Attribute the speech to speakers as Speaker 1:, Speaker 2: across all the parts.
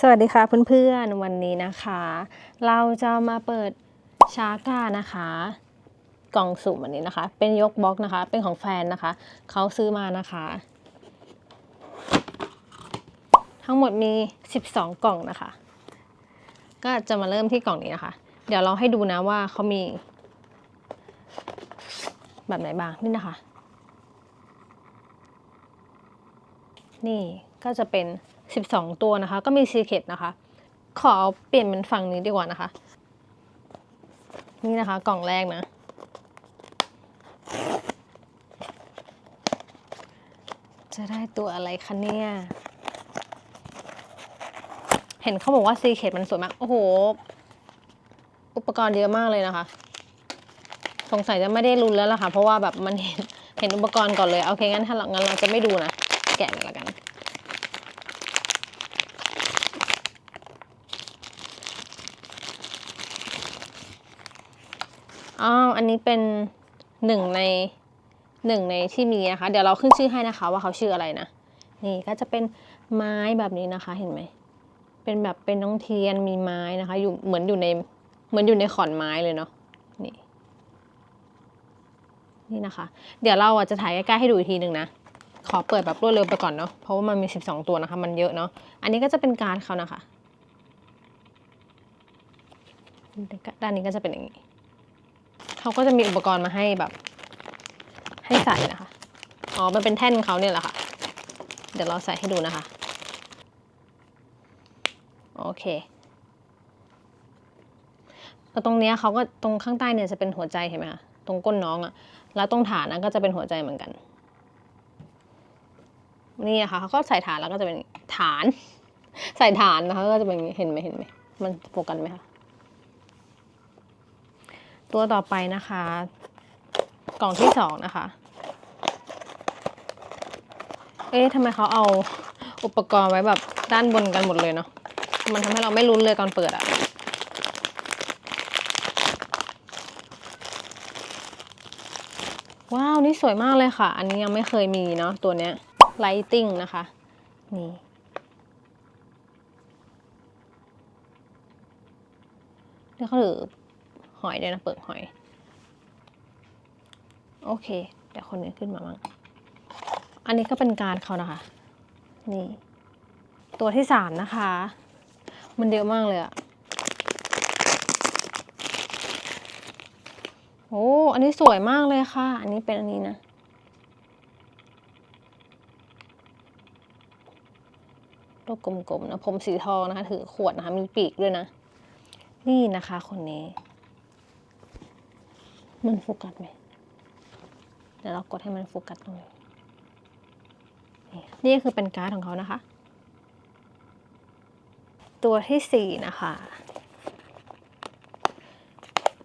Speaker 1: สวัสดีค่ะเพื่อนๆวันนี้นะคะ เราจะมาเปิดชาก้านะคะ กล่องสุ่มอันนี้นะคะ เป็นยกบล็อกนะคะ เป็นของแฟนนะคะ เขาซื้อมานะคะ ทั้งหมดมี 12 กล่องนะคะ ก็จะมาเริ่มที่กล่องนี้นะคะ เดี๋ยวเราให้ดูนะว่าเขามี แบบไหนบ้างนี่นะคะ นี่ก็จะเป็น 12 ตัวนะคะ ก็มีซีเค t นะคะ ขอเปลี่ยนเป็นฝั่งนี้ดีกว่านะคะ นี่นะคะกล่องแรกนะ จะได้ตัวอะไรคะเนี่ย เห็นเขาบอกว่าซีเค t มันสวยมาก โอ้โห อุปกรณ์เยอะมากเลยนะคะ สงสัยจะไม่ได้ลุ้นแล้วล่ะค่ะ เพราะว่าแบบมันเห็นเห็นอุปกรณ์ก่อนเลย โอเคงั้นถ้าเรางั้นเราจะไม่ดูนะ แกะเลยละกัน อันนี้เป็นหนึ่งในหนึ่งในที่มีนะคะ เดี๋ยวเราขึ้นชื่อให้นะคะว่าเขาชื่ออะไรนะ นี่ก็จะเป็นไม้แบบนี้นะคะเห็นไหม เป็นแบบเป็นน้องเทียนมีไม้นะคะ อยู่เหมือนอยู่ในเหมือนอยู่ในขอนไม้เลยเนาะ นี่ นี่นะคะ เดี๋ยวเราจะถ่ายใกล้ๆให้ดูอีกทีหนึ่งนะ ขอเปิดแบบรวดเร็วไปก่อนเนาะ เพราะว่ามันมี 12 ตัวนะคะ มันเยอะเนาะ อันนี้ก็จะเป็นการเขานะคะ ด้านนี้ก็จะเป็นอย่างนี้ เขาก็จะมีอุปกรณ์มาให้แบบ ให้ใส่นะคะ อ๋อ มันเป็นแท่นเขาเนี่ยแหละค่ะ เดี๋ยวเราใส่ให้ดูนะคะ โอเคแล้วตรงเนี้ยเขาก็ตรงข้างใต้เนี่ยจะเป็นหัวใจเห็นไหมคะ ตรงก้นน้องอะแล้วตรงฐานนั้นก็จะเป็นหัวใจเหมือนกัน นี่นะคะเขาก็ใส่ฐานแล้วก็จะเป็นฐาน ใส่ฐานนะคะก็จะเป็นอย่างนี้เห็นไหมเห็นไหมมันโฟกัสไหมคะ ตัวต่อไปนะคะ กล่องที่สองนะคะ เอ๊ะทำไมเขาเอาอุปกรณ์ไว้แบบด้านบนกันหมดเลยเนาะ มันทำให้เราไม่ลุ้นเลยตอนเปิดอะว้าว นี่สวยมากเลยค่ะ อันนี้ยังไม่เคยมีเนาะตัวเนี้ย lighting นะคะ นี่เดี๋ยวเขาถือ อยด้วยนะเปิดหอย โอเคเดี๋ยวคนนี้ขึ้นมามั่งอันนี้ก็เป็นการเขานะคะ นี่ ตัวที่สามนะคะ มันเยอะมากเลยอะโอ้อันนี้สวยมากเลยค่ะ อันนี้เป็นอันนี้นะลูกกลมๆนะผมสีทองนะคะ ถือขวดนะคะ มีปีกด้วยนะ นี่นะคะคนนี้ มันโฟกัสไหมเดี๋ยวเรากดให้มันโฟกัสตรงนี้นี่นี่คือเป็นการ์ดของเขานะคะ ตัวที่สี่นะคะ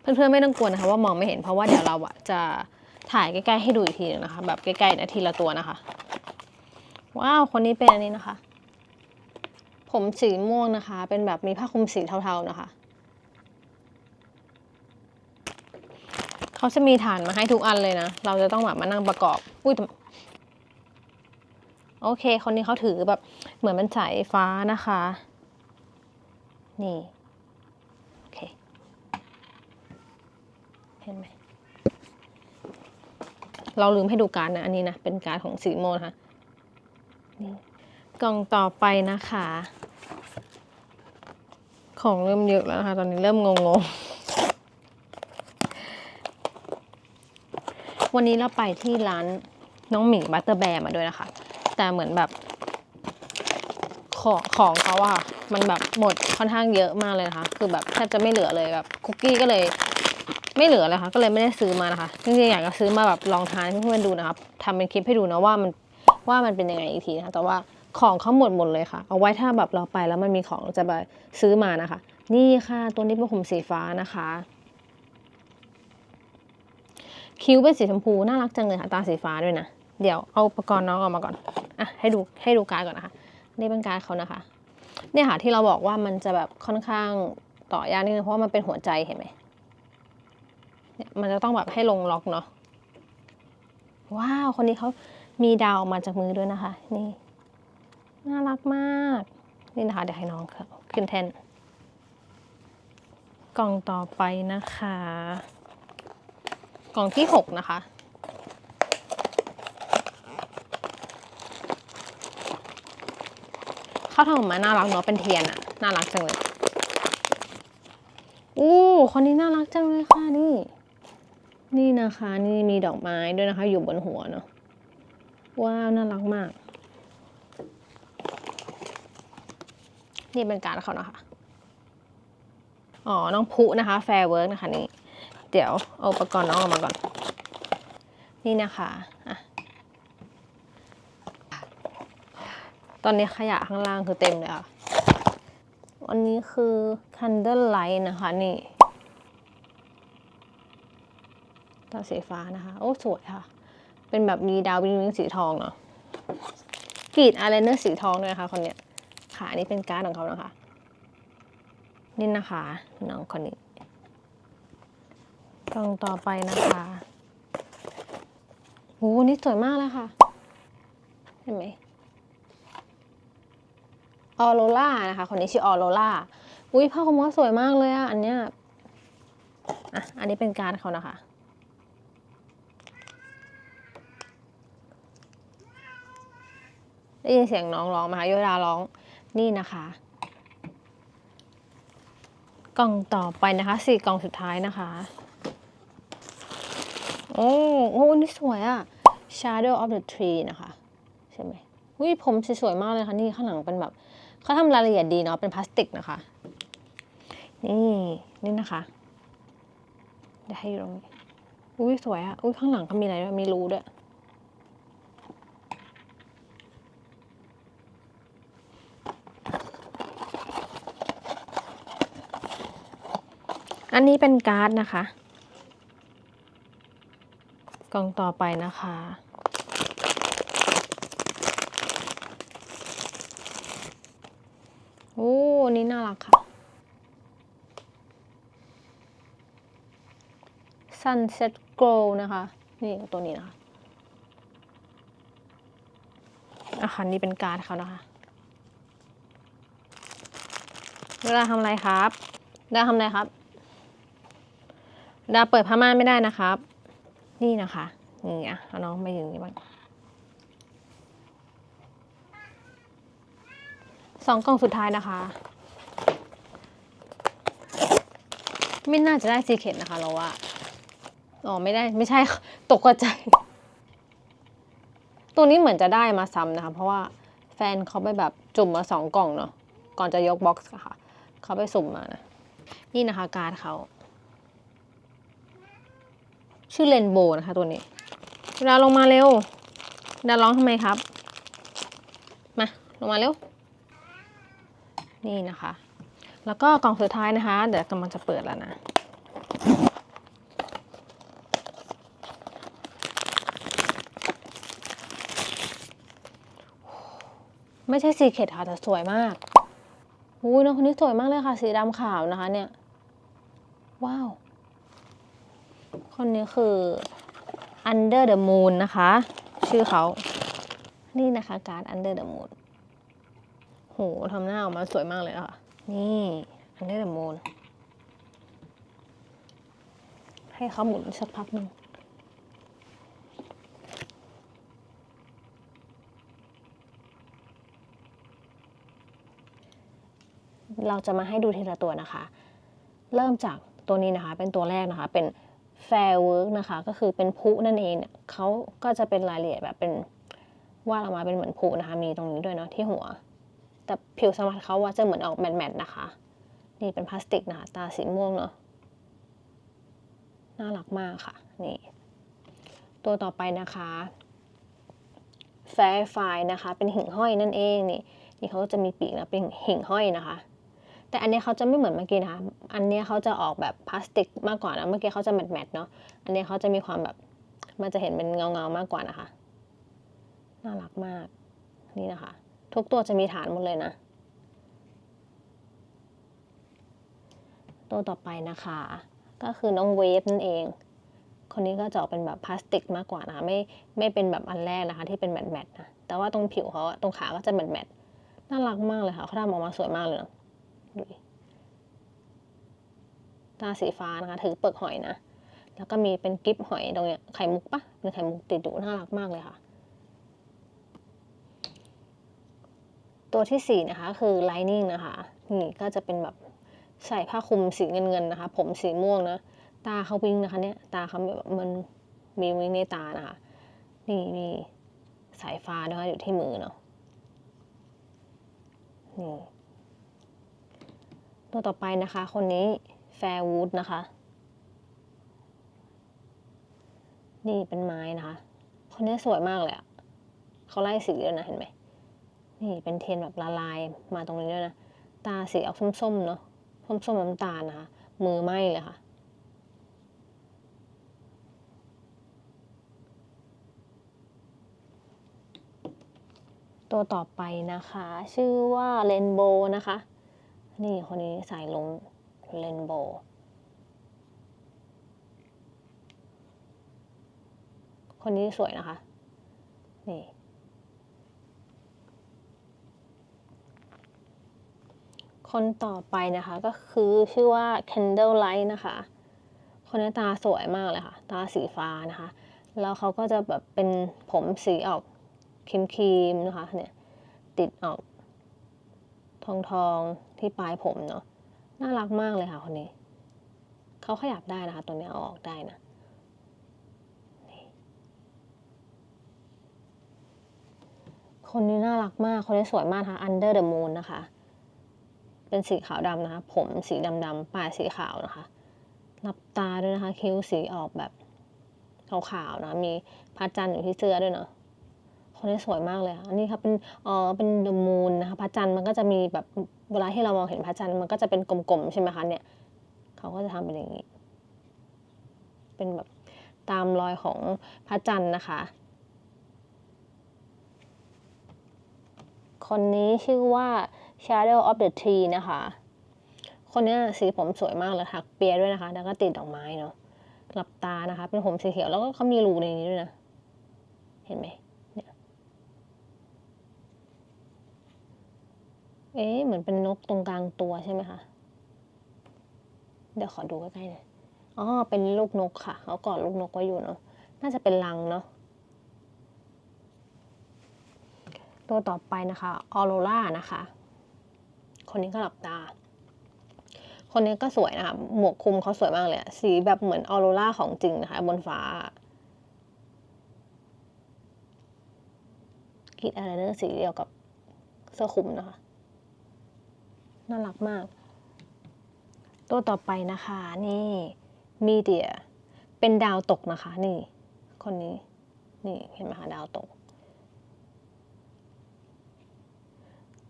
Speaker 1: เพื่อนๆไม่ต้องกลัวนะคะว่ามองไม่เห็นเพราะว่าเดี๋ยวเราอะจะถ่ายใกล้ๆให้ดูอีกทีหนึงนะคะ แบบใกล้ๆนะทีละตัวนะคะ ว้าวคนนี้เป็นอันนี้นะคะ ผมสีม่วงนะคะ เป็นแบบมีผ้าคลุมสีเทาๆนะคะ เขาจะมีฐานมาให้ทุกอันเลยนะ เราจะต้องแบบมานั่งประกอบ อุ้ยโอเค คนนี้เขาถือแบบเหมือนเป็นสายฟ้านะคะ นี่ โอเค เห็นไหม เราลืมให้ดูการดนะ อันนี้นะ เป็นการดของสีโมนะคะนี่กล่องต่อไปนะคะ ของเริ่มเยอะแล้วนะคะ ตอนนี้เริ่มงงๆ วันนี้เราไปที่ร้านน้องหมีบัตเตอร์แบร์มาด้วยนะคะ แต่เหมือนแบบของของเขาอะค่ะ มันแบบหมดค่อนข้างเยอะมากเลยนะคะ คือแบบแทบจะไม่เหลือเลยแบบคุกกี้ก็เลย ไม่เหลือเลยค่ะ ก็เลยไม่ได้ซื้อมานะคะจริงๆอยากจะซื้อมาแบบลองทานให้เพื่อนๆดูนะครับทำเป็นคลิปให้ดูนะว่ามันว่ามันเป็นยังไงอีกทีนะคะ แต่ว่าของเขาหมดหมดเลยค่ะ เอาไว้ถ้าแบบเราไปแล้วมันมีของจะไปซื้อมานะคะ นี่ค่ะตัวนี้เป็นผมสีฟ้านะคะ คิ้วเป็นสีชมพูน่ารักจังเลยค่ะ ตาสีฟ้าด้วยนะ เดี๋ยวเอาอุปกรณ์น้องออกมาก่อน อะ ให้ดูให้ดูการดก่อนนะคะ นี่เป็นการดเขานะคะ เนี่ยค่ะที่เราบอกว่ามันจะแบบค่อนข้างต่อยากนิดนึงเพราะว่ามันเป็นหัวใจเห็นไหมเนี่ยมันจะต้องแบบให้ลงล็อกเนาะ ว้าว คนนี้เขามีดาวออกมาจากมือด้วยนะคะ นี่ น่ารักมาก นี่นะคะ เดี๋ยวให้น้องขึ้นแทน กล่องต่อไปนะคะ องที่หกนะคะ ข้าวทำออกมาน่ารักเนาะเป็นเทียนอะน่ารักจังเลยอู้คนนี้น่ารักจังเลยค่ะนี่ นี่นะคะ นี่มีดอกไม้ด้วยนะคะ อยู่บนหัวเนาะว้าวน่ารักมาก นี่เป็นการดเขานะคะอ๋อน้องพุนะคะแฟร์เวิร์กนะคะนี่ เดี๋ยวเอาอุปกรณ์น้องออกมาก่อน นี่นะคะอะตอนนี้ขยะข้างล่างคือเต็มเลยค่ะอันนี้คือ Candle Light นะคะนี่ตาสีฟ้านะคะ โอ้ สวยค่ะ เป็นแบบมีดาววิงวิงสีทองเนาะกรีดอะไรเนอร์สีทองด้วยนะคะคนเนี้ยค่ะอันนี้เป็นการ์ดของเขานะคะ นี่นะคะ น้องคนนี้ กล่องต่อไปนะคะโหนี่สวยมากเลยค่ะ เห็นไหมออโรล่านะคะ คนนี้ชื่อออโรล่า อุ้ยผ้าขาวม้าสวยมากเลยอะอันเนี้ย อะ อันนี้เป็นการเขานะคะ ได้ยินเสียงน้องร้องไหมคะโยดาร้อง นี่นะคะ กล่องต่อไปนะคะสี่กล่องสุดท้ายนะคะ โอ้โอ้นี่สวยอะ Shadow of the Tree นะคะ ใช่ไหมวิผมสวยๆมากเลยค่ะ นี่ข้างหลังเป็นแบบเขาทำรายละเอียดดีเนาะเป็นพลาสติกนะคะ นี่นี่นะคะเดี๋ยวให้ดูตรงนี้อุ้ยสวยอะอุ้ยข้างหลังเขามีอะไรด้วยมีรูด้วยอันนี้เป็นการ์ดนะคะ กล่องต่อไปนะคะ โอ้นนี้น่ารักค่ะ Sunset Glow นะคะ นี่ตัวนี้นะคะอาคารนี้เป็นการ์ดเขานะคะ เวลาทำอะไรครับเวลาทำอะไรครับ ดาเปิดผ้าม่านไม่ได้นะครับ นี่นะคะนี่อะเอาน้องมาอยู่างนี้บ้างสองกล่องสุดท้ายนะคะ ไม่น่าจะได้ซีเคทนะคะเราว่าอ๋อไม่ได้ไม่ใช่ตกใจ ตัวนี้เหมือนจะได้มาซ้ำนะคะ เพราะว่าแฟนเขาไปแบบจุ่มมาสองกล่องเนาะก่อนจะยกบ็อกซ์ค่ะ เขาไปสุ่มมานะ นี่นะคะการ์ดเขา ชื่อเรนโบนะคะตัวนี้เวลาลงมาเร็วดาร้องทำไมครับ มา ลงมาเร็ว นี่นะคะ แล้วก็กล่องสุดท้ายนะคะ เดี๋ยวกำลังจะเปิดแล้วนะไม่ใช่สีเข็ดค่ะแต่สวยมากอุ้ยน้องคนนี้สวยมากเลยค่ะ สีดำขาวนะคะเนี่ย ว้าว คนนี้คือ Under the Moon นะคะ ชื่อเขา นี่นะคะการ์ด Under the Moon โหทำหน้าออกมาสวยมากเลยะค่ะนี่ Under the Moon ให้เขาหมุนสักพักหนึ่งเราจะมาให้ดูทีละตัวนะคะ เริ่มจากตัวนี้นะคะ เป็นตัวแรกนะคะ เป็น Fair Work นะคะ ก็คือเป็นพุนั่นเองเนี่ยเขาก็จะเป็นรายละเอียดแบบเป็นวาดออกมาเป็นเหมือนพุนะคะ มีตรงนี้ด้วยเนาะที่หัว แต่ผิวสัมผัสเขาว่าจะเหมือนออกแมทๆนะคะ นี่เป็นพลาสติกนะคะ ตาสีม่วงเนาะน่ารักมากค่ะ นี่ ตัวต่อไปนะคะ Fair f i นะคะ เป็นหิ่งห้อยนั่นเองนี่นี่เขาก็จะมีปีกนะเป็นหิ่งห้อยนะคะ แต่อันนี้เขาจะไม่เหมือนเมื่อกี้นะคะ อันนี้เขาจะออกแบบพลาสติกมากกว่านะ เมื่อกี้เขาจะแมทๆเนาะ อันนี้เขาจะมีความแบบ มันจะเห็นเป็นเงาๆมากกว่านะคะ น่ารักมาก นี่นะคะ ทุกตัวจะมีฐานหมดเลยนะ ตัวต่อไปนะคะ ก็คือน้องเวฟนั่นเอง คนนี้ก็จะออกเป็นแบบพลาสติกมากกว่านะคะ ไม่ไม่เป็นแบบอันแรกนะคะ ที่เป็นแมทๆนะ แต่ว่าตรงผิวเขาตรงขาก็จะแมทๆน่ารักมากเลยค่ะเขาทำออกมาสวยมากเลยนะ ดูตาสีฟ้านะคะ ถือเปลือกหอยนะ แล้วก็มีเป็นกิฟหอยตรงเนี้ย ไข่มุกปะเป็นไข่มุกติดอยู่น่ารักมากเลยค่ะ ตัวที่สี่นะคะ คือ lining นะคะ นี่ก็จะเป็นแบบใส่ผ้าคลุมสีเงินๆนะคะ ผมสีม่วงนะ ตาเขาวิงนะคะเนี่ย ตาเขาแบบมันมีวิ่งในตานะคะ นี่มีสายฟ้านะคะอยู่ที่มือเนาะ นี่ ตัวต่อไปนะคะ คนนี้แฟร์วูดนะคะ นี่เป็นไม้นะคะ คนนี้สวยมากเลยอะเขาไล่สีด้วยนะเห็นไหม นี่เป็นเทนแบบละลายมาตรงนี้ด้วยนะ ตาสีออกส้มๆเนาะ ส้มๆน้ำตาลนะคะ มือไหม้เลยค่ะตัวต่อไปนะคะ ชื่อว่าเรนโบว์นะคะ นี่คนนี้ใส่ลงเรนโบว์คนนี้สวยนะคะ นี่ คนต่อไปนะคะก็คือชื่อว่า Candle Light นะคะ คนนี้ตาสวยมากเลยค่ะ ตาสีฟ้านะคะ แล้วเขาก็จะแบบเป็นผมสีออกครีมๆนะคะเนี่ย ติดออกทองทองๆ ที่ปลายผมเนาะน่ารักมากเลยค่ะคนนี้เขาขยับได้นะคะ ตัวนี้เอาออกได้นะคนนี้น่ารักมาก คนนี้สวยมากนะคะ Under the Moon นะคะ เป็นสีขาวดำนะคะ ผมสีดำดำๆปลายสีขาวนะคะหลับตาด้วยนะคะ คิ้วสีออกแบบขาวๆนะ มีพระจันทร์อยู่ที่เสื้อด้วยเนาะ คนนี้สวยมากเลยค่ะอันนี้ครับเป็นเออเป็นเดอะมูนนะคะพระจันทร์มันก็จะมีแบบเวลาที่เรามองเห็นพระจันทร์มันก็จะเป็นกลมๆใช่ไหมคะเนี่ยเขาก็จะทำเป็นอย่างนี้ เป็นแบบตามรอยของพระจันทร์นะคะ คนนี้ชื่อว่า Shadow of the Tree นะคะ คนนี้สีผมสวยมากเลยถักเปียด้วยนะคะ แล้วก็ติดดอกไม้เนาะหลับตานะคะ เป็นผมสีเขียวแล้วก็เขามีรูในนี้ด้วยนะ เห็นไหม เอ๊ะเหมือนเป็นนกตรงกลางตัวใช่ไหมคะ เดี๋ยวขอดูใกล้ๆหน่อยอ๋อเป็นลูกนกค่ะเขากอดลูกนกไว้อยู่เนาะน่าจะเป็นรังเนาะตัวต่อไปนะคะออโรรานะคะ คนนี้ก็หลับตา คนนี้ก็สวยนะคะ หมวกคลุมเขาสวยมากเลย สีแบบเหมือนออโรราของจริงนะคะ บนฟ้าคิดอะไรเนอร์สีเดียวกับเสื้อคลุมนะคะ น่ารักมาก ตัวต่อไปนะคะนี่มีเดียเป็นดาวตกนะคะ นี่ คนนี้ นี่เห็นไหมคะดาวตก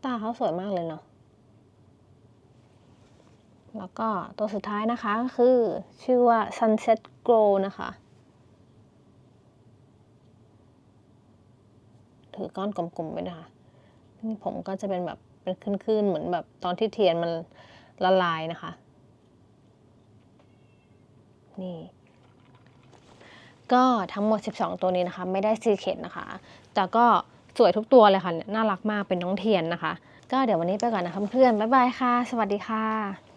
Speaker 1: ตาเขาสวยมากเลยเนาะแล้วก็ตัวสุดท้ายนะคะก็คือชื่อว่า Sunset Glow นะคะ ถือก้อนกลมๆไว้นะคะนี่ผมก็จะเป็นแบบ เป็นคลื่นๆเหมือนแบบตอนที่เทียนมันละลายนะคะ นี่ ก็ทั้งหมด 12 ตัวนี้นะคะ ไม่ได้ซีเคตนะคะ แต่ก็สวยทุกตัวเลยค่ะเนี่ยน่ารักมากเป็นน้องเทียนนะคะ ก็เดี๋ยววันนี้ไปก่อนนะคะเพื่อนๆบ๊ายบายค่ะ สวัสดีค่ะ